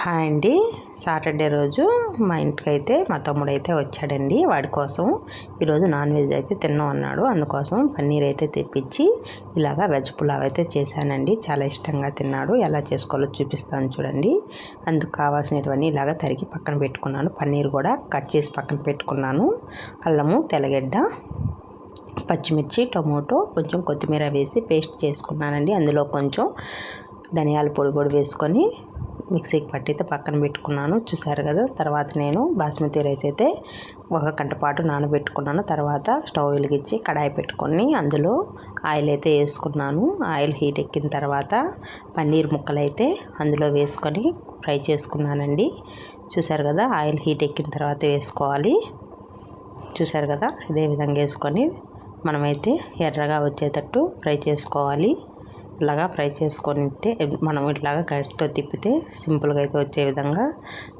Hi అండి. Saturday రోజు మా ఇంటికి అయితే మా తమ్ముడు అయితే వచ్చాడండి వాడి కోసం. ఈరోజు నాన్ వెజ్ అయితే తిన్నాం అన్నాడు. అందుకోసం పన్నీర్ అయితే తెప్పించి ఇలాగా వెజ్ పులావ్ అయితే చేశానండి. చాలా ఇష్టంగా తిన్నాడు. ఎలా చేసుకోవాలో చూపిస్తాను చూడండి. అందుకు కావాల్సినటువంటి ఇలాగ తరిగి పక్కన పెట్టుకున్నాను. పన్నీర్ కూడా కట్ చేసి పక్కన పెట్టుకున్నాను. అల్లము తెల్లగడ్డ పచ్చిమిర్చి టొమాటో కొంచెం కొత్తిమీర వేసి పేస్ట్ చేసుకున్నానండి. అందులో కొంచెం ధనియాల పొడి కూడా వేసుకొని మిక్సీకి పట్టయితే పక్కన పెట్టుకున్నాను. చూసారు కదా? తర్వాత నేను బాస్మతి రైస్ అయితే ఒక గంట పాటు నానబెట్టుకున్నాను. తర్వాత స్టవ్ వెలిగించి కడాయి పెట్టుకొని అందులో ఆయిల్ అయితే వేసుకున్నాను. ఆయిల్ హీట్ ఎక్కిన తర్వాత పన్నీర్ ముక్కలు అయితే అందులో వేసుకొని ఫ్రై చేసుకున్నానండి. చూసారు కదా? ఆయిల్ హీట్ ఎక్కిన తర్వాత వేసుకోవాలి. చూసారు కదా? ఇదే విధంగా వేసుకొని మనమైతే ఎర్రగా వచ్చేటట్టు ఫ్రై చేసుకోవాలి. ఇలాగా ఫ్రై చేసుకొని మనం ఇట్లాగా గరిటతో తిప్పితే సింపుల్గా అయితే వచ్చే విధంగా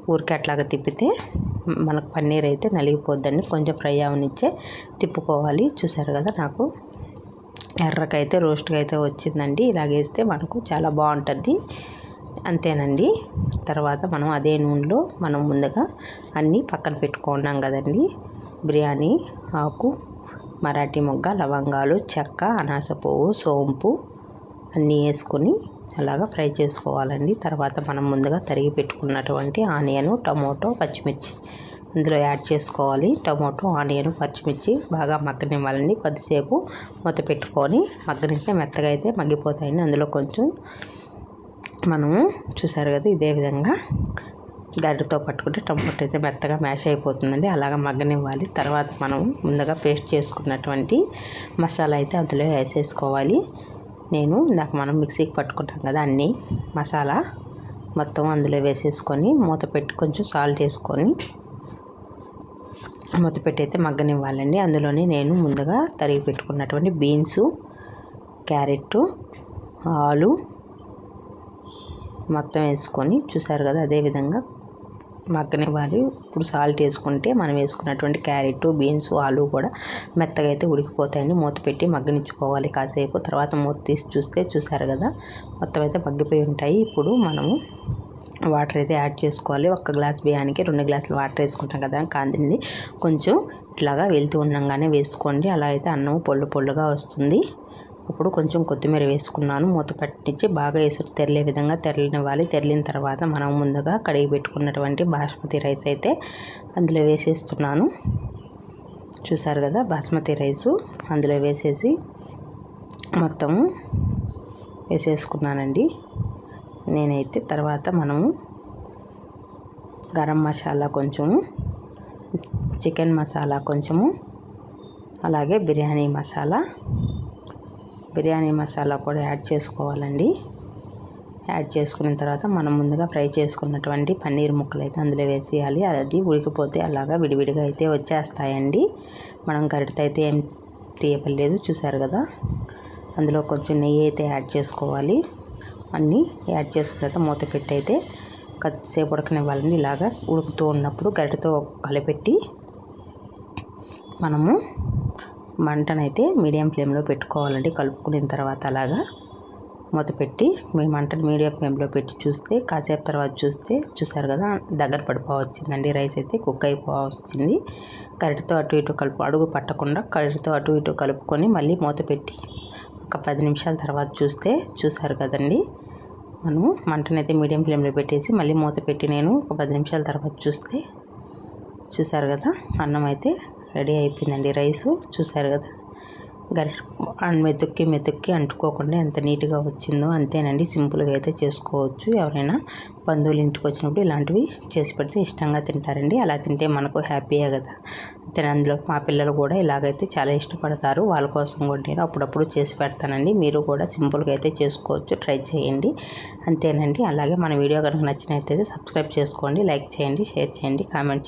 ఊరికే అట్లాగా తిప్పితే మనకు పన్నీర్ అయితే నలిగిపోద్దని కొంచెం ఫ్రై అవనిచ్చే తిప్పుకోవాలి. చూసారు కదా నాకు? ఎర్రకైతే రోస్ట్గా అయితే వచ్చిందండి ఇలాగేస్తే మనకు చాలా బాగుంటుంది. అంతేనండి. తర్వాత మనం అదే నూనెలో మనం ముందుగా అన్నీ పక్కన పెట్టుకున్నాం కదండి. బిర్యానీ ఆకు మరాఠీ మొగ్గ లవంగాలు చెక్క అనాస పువ్వు సోంపు అన్నీ వేసుకొని అలాగా ఫ్రై చేసుకోవాలండి. తర్వాత మనం ముందుగా తరిగి పెట్టుకున్నటువంటి ఆనియన్ టమోటో పచ్చిమిర్చి అందులో యాడ్ చేసుకోవాలి. టమోటో ఆనియన్ పచ్చిమిర్చి బాగా మగ్గనివ్వాలండి. కొద్దిసేపు మూత పెట్టుకొని మగ్గనిస్తే మెత్తగా అయితే మగ్గిపోతాయండి. అందులో కొంచెం మనము చూసారు కదా ఇదే విధంగా గడ్డతో పట్టుకుంటే టమాటో అయితే మెత్తగా మ్యాష్ అయిపోతుందండి. అలాగా మగ్గనివ్వాలి. తర్వాత మనం ముందుగా పేస్ట్ చేసుకున్నటువంటి మసాలా అయితే అందులో వేసేసుకోవాలి. నేను ఇందాక మనం మిక్సీకి పట్టుకుంటాం కదా అన్నీ మసాలా మొత్తం అందులో వేసేసుకొని మూత పెట్టి కొంచెం సాల్ట్ వేసుకొని మూత పెట్టి అయితే మగ్గనివ్వాలండి. అందులోనే నేను ముందుగా తరిగి పెట్టుకున్నటువంటి బీన్స్ క్యారెట్ ఆలు మొత్తం వేసుకొని చూసారు కదా అదేవిధంగా మగ్గనివ్వాలి. ఇప్పుడు సాల్ట్ వేసుకుంటే మనం వేసుకున్నటువంటి క్యారెట్ బీన్స్ ఆలు కూడా మెత్తగా అయితే ఉడికిపోతాయండి. మూత పెట్టి మగ్గనిచ్చుకోవాలి కాసేపు. తర్వాత మూత తీసి చూస్తే చూసారు కదా మొత్తం అయితే మగ్గిపోయి ఉంటాయి. ఇప్పుడు మనము వాటర్ అయితే యాడ్ చేసుకోవాలి. ఒక్క గ్లాస్ బియ్యానికి రెండు గ్లాసులు వాటర్ వేసుకుంటాం కదా కాంతిని కొంచెం ఇట్లాగా వెళ్తూ ఉండగానే వేసుకోండి. అలా అయితే అన్నం పొళ్ళు పొళ్ళుగా వస్తుంది. ఇప్పుడు కొంచెం కొత్తిమీర వేసుకున్నాను. మూత పట్టించి బాగా ఎసురు తెరలే విధంగా తెరలినివ్వాలి. తెరలిన తర్వాత మనం ముందుగా కడిగి పెట్టుకున్నటువంటి బాస్మతి రైస్ అయితే అందులో వేసేస్తున్నాను. చూసారు కదా బాస్మతి రైసు అందులో వేసేసి మొత్తము వేసేసుకున్నానండి. నేనైతే తర్వాత మనము గరం మసాలా కొంచెము చికెన్ మసాలా కొంచెము అలాగే బిర్యానీ మసాలా బిర్యానీ మసాలా కూడా యాడ్ చేసుకోవాలండి. యాడ్ చేసుకున్న తర్వాత మనం ముందుగా ఫ్రై చేసుకున్నటువంటి పన్నీర్ ముక్కలు అయితే అందులో వేసేయాలి. అది ఉడికిపోతే అలాగా విడివిడిగా అయితే వచ్చేస్తాయండి. మనం గరిటతో అయితే ఏం తీయపలేదు చూసారు కదా? అందులో కొంచెం నెయ్యి అయితే యాడ్ చేసుకోవాలి. అన్నీ యాడ్ చేసుకున్న తర్వాత మూత పెట్టి అయితే కొద్దిసేపు ఉడకనివ్వాలండి. ఇలాగా ఉడుకుతూ ఉన్నప్పుడు గరిటతో కలిపెట్టి మనము మంటనైతే మీడియం ఫ్లేమ్లో పెట్టుకోవాలండి. కలుపుకున్న తర్వాత అలాగా మూత పెట్టి మీ మంటను మీడియం ఫ్లేమ్లో పెట్టి చూస్తే కాసేపు తర్వాత చూస్తే చూసారు కదా దగ్గర పడిపోవచ్చిందండి. రైస్ అయితే కుక్ అయిపోవచ్చింది. కరెక్ట్తో అటు ఇటు కలుపు అడుగు పట్టకుండా కరెక్ట్తో అటు ఇటు కలుపుకొని మళ్ళీ మూత పెట్టి ఒక పది నిమిషాల తర్వాత చూస్తే చూసారు కదండి. మనము మంటనైతే మీడియం ఫ్లేమ్లో పెట్టేసి మళ్ళీ మూత పెట్టి నేను ఒక పది నిమిషాల తర్వాత చూస్తే చూసారు కదా అన్నం అయితే రెడీ అయిపోయిందండి రైసు. చూసారు కదా? గరి మెతుక్కి మెతుక్కి అంటుకోకుండా ఎంత నీట్గా వచ్చిందో అంతేనండి. సింపుల్గా అయితే చేసుకోవచ్చు. ఎవరైనా బంధువులు ఇంటికి వచ్చినప్పుడు ఇలాంటివి చేసి పెడితే ఇష్టంగా తింటారండి. అలా తింటే మనకు హ్యాపీయే కదా. అయితే అందులో మా పిల్లలు కూడా ఇలాగైతే చాలా ఇష్టపడతారు. వాళ్ళ కోసం కూడా నేను అప్పుడప్పుడు చేసి పెడతానండి. మీరు కూడా సింపుల్గా అయితే చేసుకోవచ్చు. ట్రై చేయండి. అంతేనండి. అలాగే మన వీడియో కనుక నచ్చినట్లయితే సబ్స్క్రైబ్ చేసుకోండి. లైక్ చేయండి. షేర్ చేయండి. కామెంట్ చేయండి.